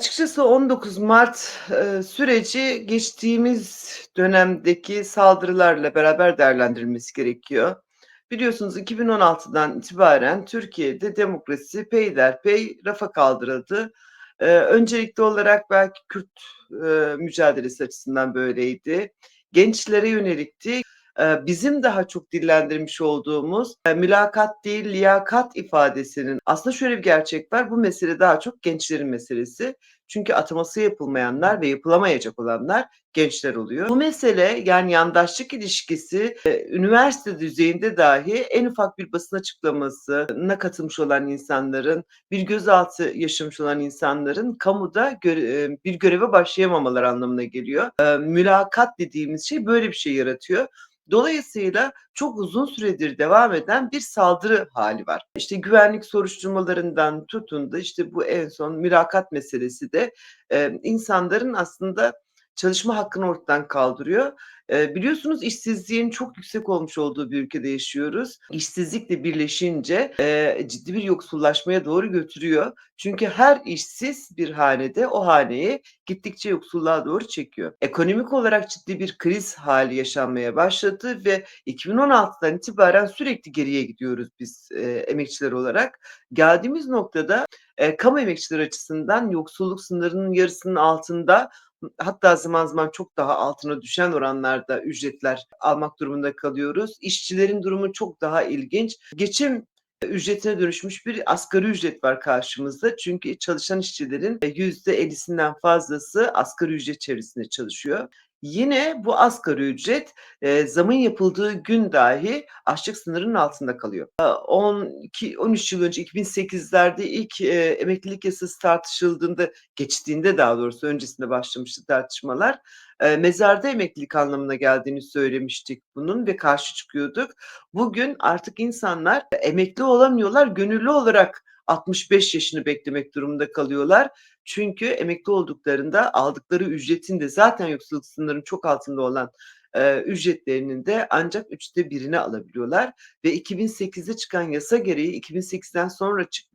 Açıkçası 19 Mart, eee, süreci geçtiğimiz dönemdeki saldırılarla beraber değerlendirilmesi gerekiyor. Biliyorsunuz 2016'dan itibaren Türkiye'de demokrasi peyderpey rafa kaldırıldı. Eee, öncelikli olarak belki Kürt, eee, mücadelesi açısından böyleydi. Gençlere yönelikti. Eee, bizim daha çok dillendirmiş olduğumuz, eee, mülakat değil liyakat ifadesinin aslında şöyle bir gerçek var, bu mesele daha çok gençlerin meselesi. Çünkü ataması yapılmayanlar ve yapılamayacak olanlar gençler oluyor. Bu mesele, yani yandaşlık ilişkisi, eee, üniversite düzeyinde dahi en ufak bir basın açıklamasına katılmış olan insanların, bir gözaltı yaşamış olan insanların kamuda göre eee, bir göreve başlayamamaları anlamına geliyor. Mülakat dediğimiz şey böyle bir şey yaratıyor. Dolayısıyla çok uzun süredir devam eden bir saldırı hâli var. İşte güvenlik soruşturmalarından tutun da işte bu en son mülakat meselesi de, insanların aslında çalışma hakkını ortadan kaldırıyor. Biliyorsunuz işsizliğin çok yüksek olmuş olduğu bir ülkede yaşıyoruz. İşsizlik de birleşince, eee, ciddi bir yoksullaşmaya doğru götürüyor. Çünkü her işsiz bir hanede o haneyi gittikçe yoksulluğa doğru çekiyor. Ekonomik olarak ciddi bir kriz hâli yaşanmaya başladı ve 2016'dan itibaren sürekli geriye gidiyoruz biz, eee, emekçiler olarak. Geldiğimiz noktada, eee, kamu emekçileri açısından yoksulluk sınırının yarısının altında, hatta zaman zaman çok daha altına düşen oranlarda ücretler almak durumunda kalıyoruz. İşçilerin durumu çok daha ilginç. Geçim ücretine dönüşmüş bir asgari ücret var karşımızda. Çünkü çalışan işçilerin, eee, %50'sinden fazlası asgari ücret çevresinde çalışıyor. Yine bu asgari ücret, eee, zamın yapıldığı gün dahi açlık sınırının altında kalıyor. Aaa, 12-13 yıl önce 2008'lerde ilk, eee, emeklilik yasası tartışıldığında, geçtiğinde daha doğrusu öncesinde başlamıştı tartışmalar. Eee, mezarda emeklilik anlamına geldiğini söylemiştik bunun ve karşı çıkıyorduk. Bugün artık insanlar emekli olamıyorlar, gönüllü olarak 65 yaşını beklemek durumunda kalıyorlar. Çünkü emekli olduklarında aldıkları ücretin de zaten yoksulluk sınırının çok altında olan, eee, ücretlerinin de ancak 1/3'te alabiliyorlar ve 2008'de çıkan yasa gereği 2008'den sonra çık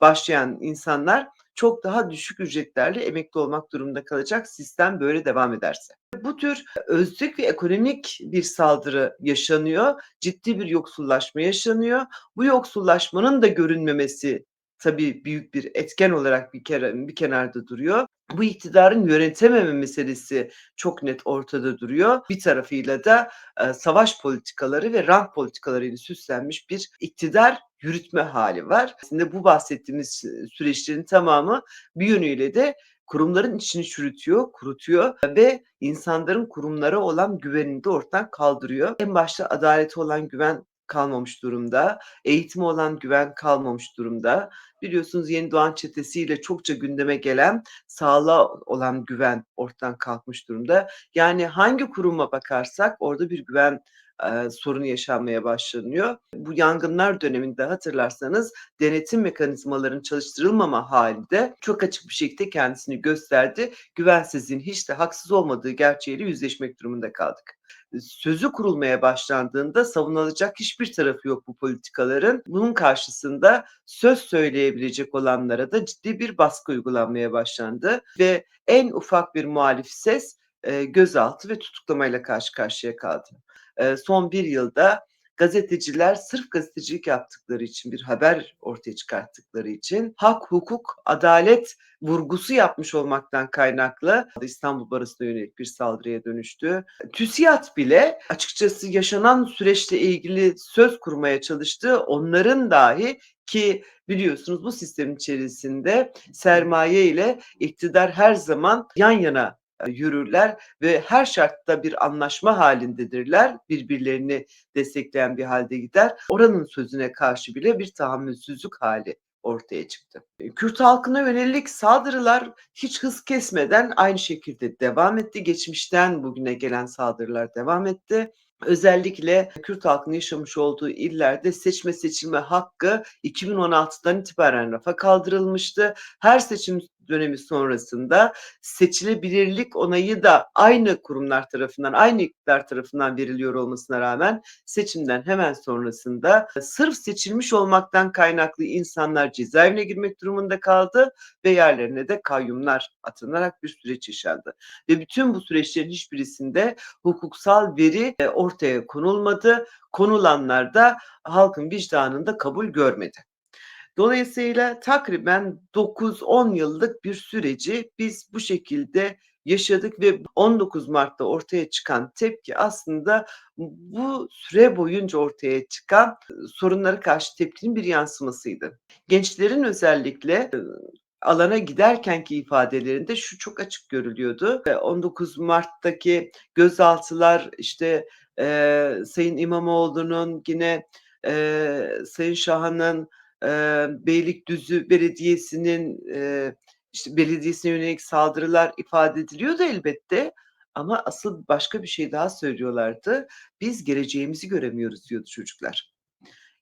başlayan insanlar çok daha düşük ücretlerle emekli olmak durumunda kalacak sistem böyle devam ederse. Bu tür özlük ve ekonomik bir saldırı yaşanıyor. Ciddi bir yoksullaşma yaşanıyor. Bu yoksullaşmanın da görünmemesi tabii büyük bir etken olarak bir kere bir kenarda duruyor. Bu iktidarın yönetememe meselesi çok net ortada duruyor. Bir tarafıyla da, eee, savaş politikaları ve rant politikalarıyla süslenmiş bir iktidar yürütme hâli var. Aslında bu bahsettiğimiz, eee, süreçlerin tamamı bir yönüyle de kurumların içini çürütüyor, kurutuyor ve insanların kurumlara olan güvenini de ortadan kaldırıyor. En başta adalete olan güven kalmamış durumda, eğitime olan güven kalmamış durumda. Biliyorsunuz Yeni Doğan Çetesi'yle çokça gündeme gelen sağlığa olan güven ortadan kalkmış durumda. Yani hangi kuruma bakarsak orada bir güven, eee, sorunu yaşanmaya başlanıyor. Bu yangınlar döneminde hatırlarsanız denetim mekanizmalarının çalıştırılmama hâli de çok açık bir şekilde kendisini gösterdi. Güvensizliğin hiç de haksız olmadığı gerçeğiyle yüzleşmek durumunda kaldık. Sözü kurulmaya başlandığında savunulacak hiçbir tarafı yok bu politikaların. Bunun karşısında söz söyleyebilecek olanlara da ciddi bir baskı uygulanmaya başlandı ve en ufak bir muhalif ses, gözaltı ve tutuklamayla karşı karşıya kaldı. Son 1 yılda gazeteciler sırf gazetecilik yaptıkları için, bir haber ortaya çıkarttıkları için hak, hukuk, adalet vurgusu yapmış olmaktan kaynaklı İstanbul Baros'una yönelik bir saldırıya dönüştü. TÜSİAD bile açıkçası yaşanan süreçle ilgili söz kurmaya çalıştı. Onların dahi ki biliyorsunuz bu sistemin içerisinde sermaye ile iktidar her zaman yan yana, yürürler ve her şartta bir anlaşma hâlindedirler. Birbirlerini destekleyen bir hâlde gider. Oranın sözüne karşı bile bir tahammülsüzlük hâli ortaya çıktı. Eee, Kürt halkına yönelik saldırılar hiç hız kesmeden aynı şekilde devam etti. Geçmişten bugüne gelen saldırılar devam etti. Özellikle Kürt halkının yaşamış olduğu illerde seçme seçilme hakkı 2016'dan itibaren rafa kaldırılmıştı. Her seçim dönemi sonrasında seçilebilirlik onayı da aynı kurumlar tarafından, aynı iktidar tarafından veriliyor olmasına rağmen seçimden hemen sonrasında sırf seçilmiş olmaktan kaynaklı insanlar cezaevine girmek durumunda kaldı ve yerlerine de kayyumlar atanarak bir süreç yaşandı. Ve bütün bu süreçlerin hiçbirisinde hukuksal veri e, ortaya konulmadı. Konulanlar da halkın vicdanında kabul görmedi. Dolayısıyla takriben 9-10 yıllık bir süreci biz bu şekilde yaşadık ve 19 Mart'ta ortaya çıkan tepki aslında bu süre boyunca ortaya çıkan sorunlara karşı tepkinin bir yansımasıydı. Gençlerin özellikle alana giderkenki ifadelerinde şu çok açık görülüyordu. 19 Mart'taki gözaltılar işte e, Sayın İmamoğlu'nun yine e, Sayın Şahan'ın Beylikdüzü Belediyesi'nin işte belediyesine yönelik saldırılar ifade ediliyordu elbette. Ama asıl başka bir şey daha söylüyorlardı. Biz geleceğimizi göremiyoruz diyordu çocuklar.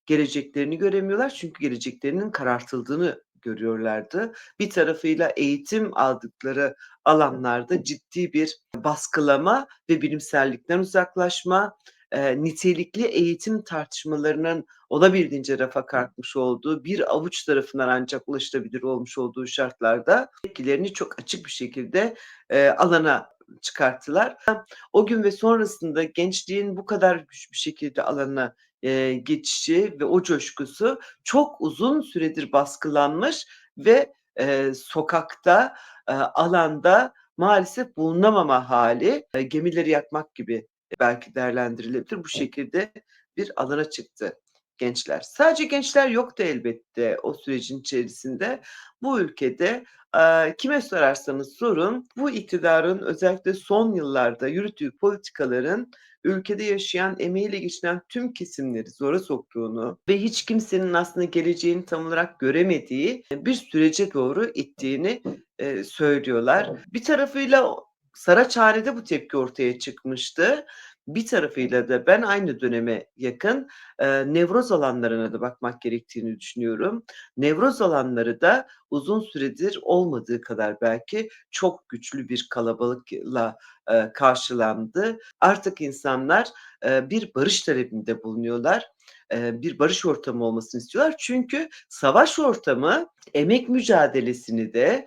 Geleceklerini göremiyorlar çünkü geleceklerinin karartıldığını görüyorlardı. Bir tarafıyla eğitim aldıkları alanlarda ciddi bir baskılama ve bilimsellikten uzaklaşma, e, nitelikli eğitim tartışmalarının olabildiğince rafa kalkmış olduğu, bir avuç tarafından ancak ulaşılabilir olmuş olduğu şartlarda tepkilerini çok açık bir şekilde e, alana çıkarttılar. O gün ve sonrasında gençliğin bu kadar güçlü bir şekilde alana e, geçişi ve o coşkusu çok uzun süredir baskılanmış ve e, sokakta, e, alanda maalesef bulunamama hali, e, gemileri yakmak gibi belki değerlendirilebilir. Bu şekilde bir alana çıktı gençler. Sadece gençler yoktu elbette o sürecin içerisinde. Bu ülkede e, kime sorarsanız sorun bu iktidarın özellikle son yıllarda yürüttüğü politikaların ülkede yaşayan emeğiyle geçinen tüm kesimleri zora soktuğunu ve hiç kimsenin aslında geleceğini tam olarak göremediği bir sürece doğru ittiğini e, söylüyorlar. Bir tarafıyla Saraçhane'de bu tepki ortaya çıkmıştı. Bir tarafıyla da ben aynı döneme yakın e, nevroz alanlarına da bakmak gerektiğini düşünüyorum. Nevroz alanları da uzun süredir olmadığı kadar belki çok güçlü bir kalabalıkla e, karşılandı. Artık insanlar e, bir barış talebinde bulunuyorlar bir barış ortamı olmasını istiyorlar. Çünkü savaş ortamı emek mücadelesini de,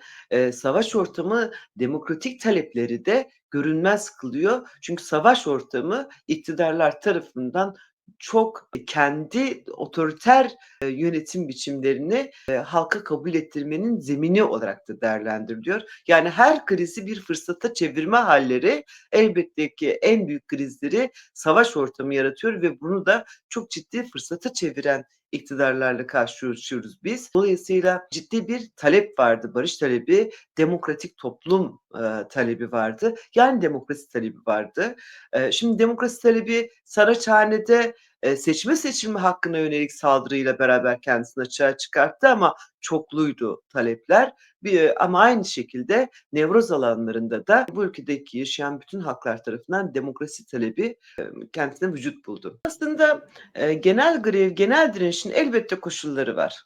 savaş ortamı demokratik talepleri de görünmez kılıyor. Çünkü savaş ortamı iktidarlar tarafından çok kendi otoriter yönetim biçimlerini halka kabul ettirmenin zemini olarak da değerlendiriliyor. Yani her krizi bir fırsata çevirme halleri elbette ki en büyük krizleri savaş ortamı yaratıyor ve bunu da çok ciddi fırsata çeviren iktidarlarla karşılaşıyoruz biz. Dolayısıyla ciddi bir talep vardı, barış talebi, demokratik toplum e, talebi vardı. Yani demokrasi talebi vardı. E, şimdi demokrasi talebi Saraçhane'de seçme seçilme hakkına yönelik saldırıyla beraber kendisini açığa çıkarttı ama çokluydu talepler. Bir, ama aynı şekilde nevroz alanlarında da bu ülkedeki yaşayan bütün halklar tarafından demokrasi talebi kendisine vücut buldu. Aslında genel grev, genel direnişin elbette koşulları var.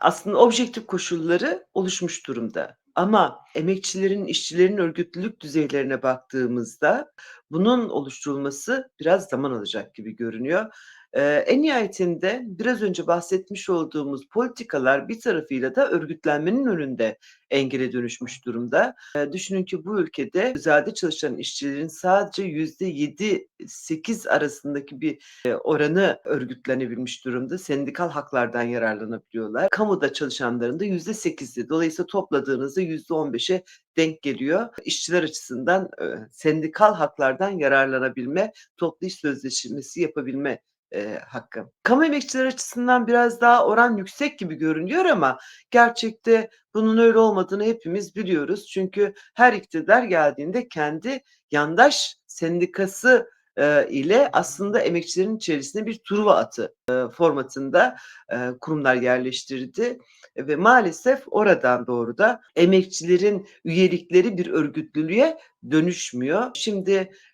Aslında objektif koşulları oluşmuş durumda. Ama emekçilerin, işçilerin örgütlülük düzeylerine baktığımızda bunun oluşturulması biraz zaman alacak gibi görünüyor. Eee, en nihayetinde biraz önce bahsetmiş olduğumuz politikalar bir tarafıyla da örgütlenmenin önünde engele dönüşmüş durumda. Düşünün ki bu ülkede özelde çalışan işçilerin sadece %7-8 arasındaki bir, oranı örgütlenebilmiş durumda. Sendikal haklardan yararlanabiliyorlar. Kamuda çalışanların da %8'i. Dolayısıyla topladığınızda %15'e denk geliyor. İşçiler açısından, sendikal haklardan yararlanabilme, toplu iş sözleşmesi yapabilme eee, hakkı. Kamu emekçileri açısından biraz daha oran yüksek gibi görünüyor ama gerçekte bunun öyle olmadığını hepimiz biliyoruz. Çünkü her iktidar geldiğinde kendi yandaş sendikası eee, ile aslında emekçilerin içerisine bir Truva atı, eee, formatında, eee, kurumlar yerleştirdi ve maalesef oradan doğru da emekçilerin üyelikleri bir örgütlülüğe dönüşmüyor. Şimdi,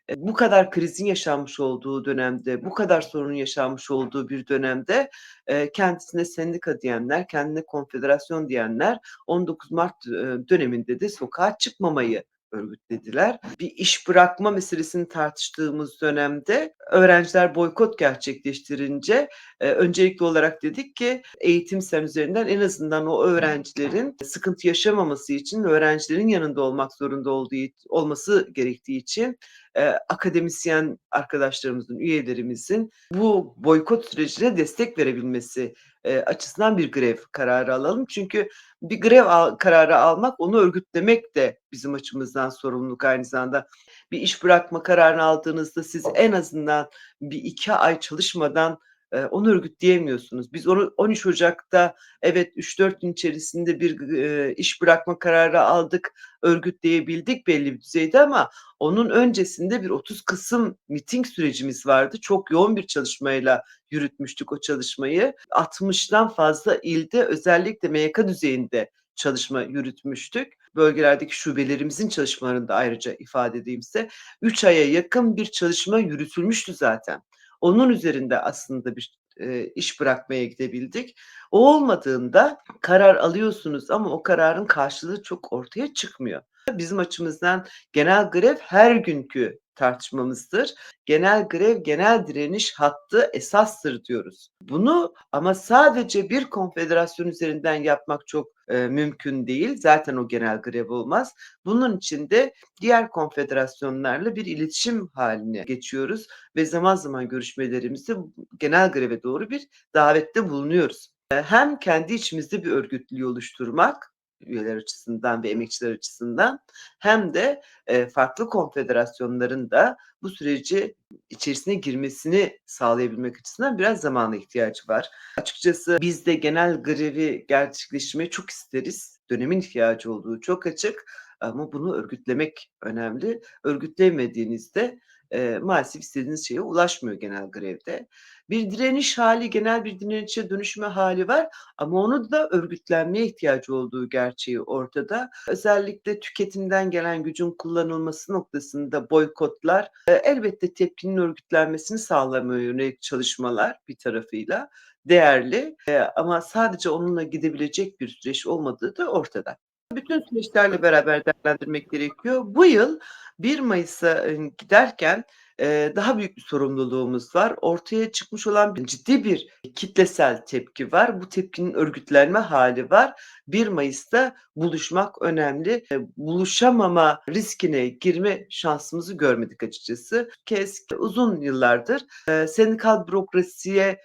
eee, bu kadar krizin yaşanmış olduğu dönemde, bu kadar sorunun yaşanmış olduğu bir dönemde, eee, kendisine sendika diyenler, kendine konfederasyon diyenler 19 Mart, eee, döneminde de sokağa çıkmamayı örgütlediler. Bir iş bırakma meselesini tartıştığımız dönemde öğrenciler boykot gerçekleştirince, eee, öncelikli olarak dedik ki eğitim Sen üzerinden en azından o öğrencilerin sıkıntı yaşamaması için öğrencilerin yanında olmak zorunda olduğu olması gerektiği için, eee, akademisyen arkadaşlarımızın, üyelerimizin bu boykot sürecine destek verebilmesi, eee, açısından bir grev kararı alalım. Çünkü bir grev al kararı almak, onu örgütlemek de bizim açımızdan sorumluluk aynı zamanda. Bir iş bırakma kararını aldığınızda siz en azından bir 2 ay çalışmadan, eee, onu örgütleyemiyorsunuz. Biz onu 13 Ocak'ta evet 3-4 gün içerisinde bir, eee, iş bırakma kararı aldık, örgütleyebildik belli bir düzeyde ama onun öncesinde bir 30 Kasım miting sürecimiz vardı. Çok yoğun bir çalışmayla yürütmüştük o çalışmayı. 60'dan fazla ilde özellikle MYK düzeyinde çalışma yürütmüştük. Bölgelerdeki şubelerimizin çalışmalarını da ayrıca ifade edeyim size. 3 aya yakın bir çalışma yürütülmüştü zaten. Onun üzerinde aslında bir, eee, iş bırakmaya gidebildik. O olmadığında karar alıyorsunuz ama o kararın karşılığı çok ortaya çıkmıyor. Bizim açımızdan genel grev her günkü tartışmamızdır. Genel grev, genel direniş hattı esastır diyoruz. Bunu ama sadece bir konfederasyon üzerinden yapmak çok, eee, mümkün değil. Zaten o genel grev olmaz. Bunun için de diğer konfederasyonlarla bir iletişim hâline geçiyoruz ve zaman zaman görüşmelerimizde genel greve doğru bir davette bulunuyoruz. Eee, hem kendi içimizde bir örgütlülüğü oluşturmak, üyeler açısından ve emekçiler açısından hem de, eee, farklı konfederasyonların da bu süreci içerisine girmesini sağlayabilmek açısından biraz zamana ihtiyacı var. Açıkçası biz de genel grevi gerçekleştirmeyi çok isteriz. Dönemin ihtiyacı olduğu çok açık ama bunu örgütlemek önemli. Örgütleyemediğinizde, eee, maalesef istediğiniz şeye ulaşmıyor genel grevde. Bir direniş hâli, genel bir direnişe dönüşme hâli var ama onun da örgütlenmeye ihtiyacı olduğu gerçeği ortada. Özellikle tüketimden gelen gücün kullanılması noktasında boykotlar, eee, elbette tepkinin örgütlenmesini sağlamaya yönelik çalışmalar bir tarafıyla değerli, eee, ama sadece onunla gidebilecek bir süreç olmadığı da ortada. Bütün süreçlerle beraber değerlendirmek gerekiyor. Bu yıl 1 Mayıs'a, eee, giderken, eee, daha büyük bir sorumluluğumuz var. Ortaya çıkmış olan ciddi bir kitlesel tepki var. Bu tepkinin örgütlenme hâli var. 1 Mayıs'ta buluşmak önemli. Eee, buluşamama riskine girme şansımızı görmedik açıkçası. Kez uzun yıllardır, sendikal bürokrasiye,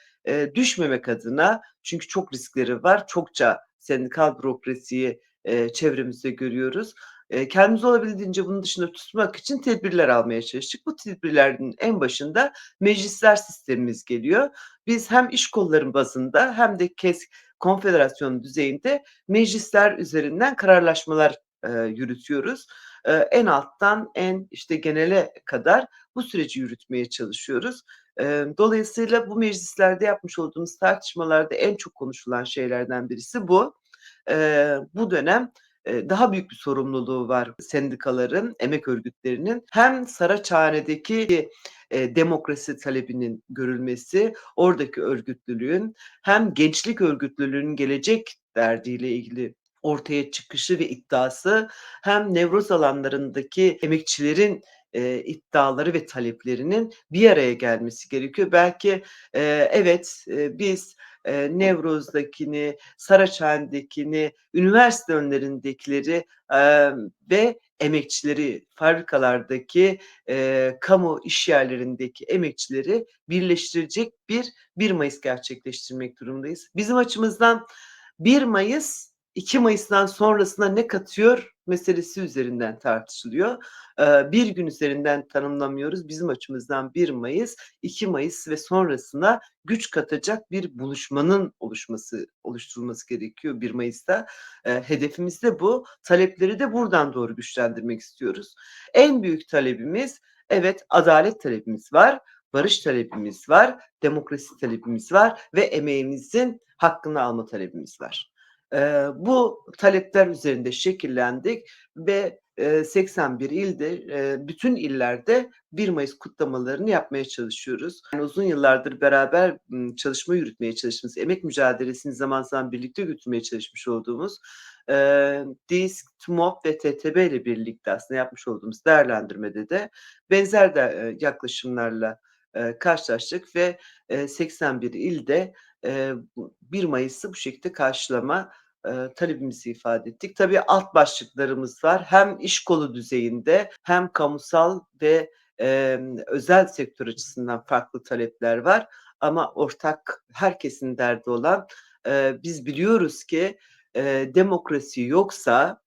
düşmemek adına çünkü çok riskleri var. Çokça sendikal bürokrasiyi, eee, çevremizde görüyoruz. Eee, kendimizi olabildiğince bunun dışında tutmak için tedbirler almaya çalıştık. Bu tedbirlerin en başında meclisler sistemimiz geliyor. Biz hem iş kolları bazında hem de KESK konfederasyon düzeyinde meclisler üzerinden kararlaşmalar, eee, yürütüyoruz. Eee, en alttan en, işte, genele kadar bu süreci yürütmeye çalışıyoruz. Dolayısıyla bu meclislerde yapmış olduğumuz tartışmalarda en çok konuşulan şeylerden birisi bu. Eee, bu dönem, daha büyük bir sorumluluğu var sendikaların, emek örgütlerinin. Hem Saraçhane'deki, eee, demokrasi talebinin görülmesi, oradaki örgütlülüğün hem gençlik örgütlülüğünün gelecek derdiyle ilgili ortaya çıkışı ve iddiası hem nevroz alanlarındaki emekçilerin, eee, iddiaları ve taleplerinin bir araya gelmesi gerekiyor. Belki, eee, evet, eee, biz, eee, Nevroz'dakini, Saraçhane'dekini, üniversite önlerindekileri, emm, ve emekçileri, fabrikalardaki, eee, kamu işyerlerindeki emekçileri birleştirecek bir 1 Mayıs gerçekleştirmek durumundayız. Bizim açımızdan 1 Mayıs, 2 Mayıs'tan sonrasına ne katıyor meselesi üzerinden tartışılıyor. Eee, bir gün üzerinden tanımlamıyoruz. Bizim açımızdan 1 Mayıs, 2 Mayıs ve sonrasına güç katacak bir buluşmanın oluşması oluşturulması gerekiyor 1 Mayıs'ta. Eee, hedefimiz de bu. Talepleri de buradan doğru güçlendirmek istiyoruz. En büyük talebimiz Evet, adalet talebimiz var, barış talebimiz var, demokrasi talebimiz var ve emeğimizin hakkını alma talebimiz var. Bu talepler üzerinde şekillendik ve, eee, 81 ilde, bütün illerde 1 Mayıs kutlamalarını yapmaya çalışıyoruz. Yani uzun yıllardır beraber, çalışma yürütmeye çalıştığımız, emek mücadelesini zaman zaman birlikte götürmeye çalışmış olduğumuz, eee, DİSK, ve TTB ile birlikte aslında yapmış olduğumuz değerlendirmede de benzer de, yaklaşımlarla, karşılaştık ve, eee, 81 ilde, eee, bu 1 Mayıs'ı bu şekilde karşılama, talebimizi ifade ettik. Tabii alt başlıklarımız var. Hem iş kolu düzeyinde hem kamusal ve, özel sektör açısından farklı talepler var ama ortak herkesin derdi olan, biz biliyoruz ki, demokrasi yoksa,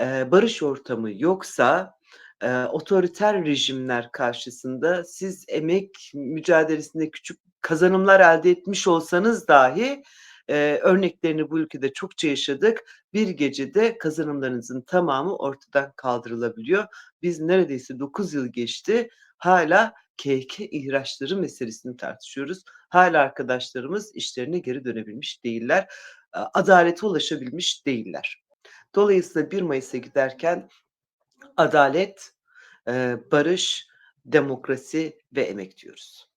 barış ortamı yoksa, eee, otoriter rejimler karşısında siz emek mücadelesinde küçük kazanımlar elde etmiş olsanız dahi, eee, örneklerini bu ülkede çokça yaşadık. Bir gecede kazanımlarınızın tamamı ortadan kaldırılabiliyor. Biz neredeyse 9 yıl geçti, hâlâ KK ihraçları meselesini tartışıyoruz. Hâlâ arkadaşlarımız işlerine geri dönebilmiş değiller. Adalete ulaşabilmiş değiller. Dolayısıyla 1 Mayıs'a giderken adalet, eee, barış, demokrasi ve emek diyoruz.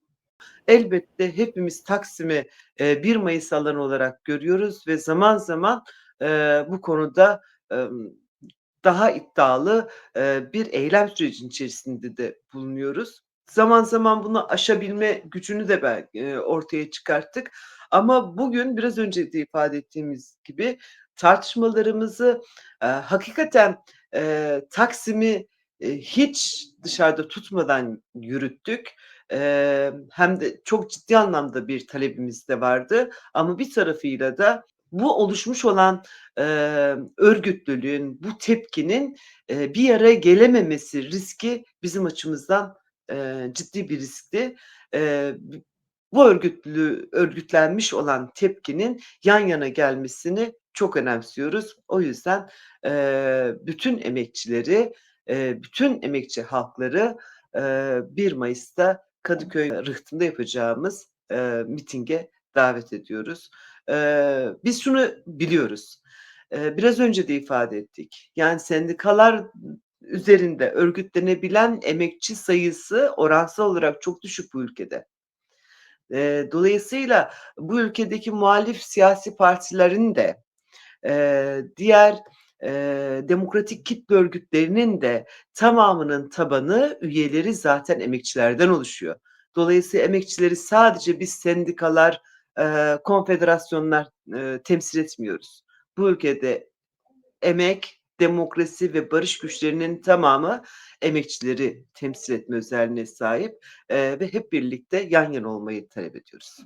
Elbette hepimiz Taksim'i, eee, 1 Mayıs alanı olarak görüyoruz ve zaman zaman, eee, bu konuda, daha iddialı, eee, bir eylem sürecinin içerisinde de bulunuyoruz. Zaman zaman bunu aşabilme gücünü de eee, ortaya çıkarttık ama bugün biraz önce de ifade ettiğimiz gibi tartışmalarımızı, eee, hakikaten, eee, Taksim'i, eee, hiç dışarıda tutmadan yürüttük. Emm, hem de çok ciddi anlamda bir talebimiz de vardı ama bir tarafıyla da bu oluşmuş olan, eee, örgütlülüğün, bu tepkinin, eee, bir araya gelememesi riski bizim açımızdan, eee, ciddi bir riskti. B bu örgütlü örgütlenmiş olan tepkinin yan yana gelmesini çok önemsiyoruz. O yüzden, eee, bütün emekçileri, eee, bütün emekçi halkları, eee, 1 Mayıs'ta Kadıköy Rıhtı'nda yapacağımız, eee, mitinge davet ediyoruz. Eee, biz şunu biliyoruz, eee, biraz önce de ifade ettik. Yani sendikalar üzerinde örgütlenebilen emekçi sayısı oransal olarak çok düşük bu ülkede. Eee, dolayısıyla bu ülkedeki muhalif siyasi partilerin de, eee, diğer, eee, demokratik kitle örgütlerinin de tamamının tabanı, üyeleri zaten emekçilerden oluşuyor. Dolayısıyla emekçileri sadece biz sendikalar, eee, konfederasyonlar, eee, temsil etmiyoruz. Bu ülkede emek, demokrasi ve barış güçlerinin tamamı emekçileri temsil etme özelliğine sahip, ve hep birlikte yan yana olmayı talep ediyoruz.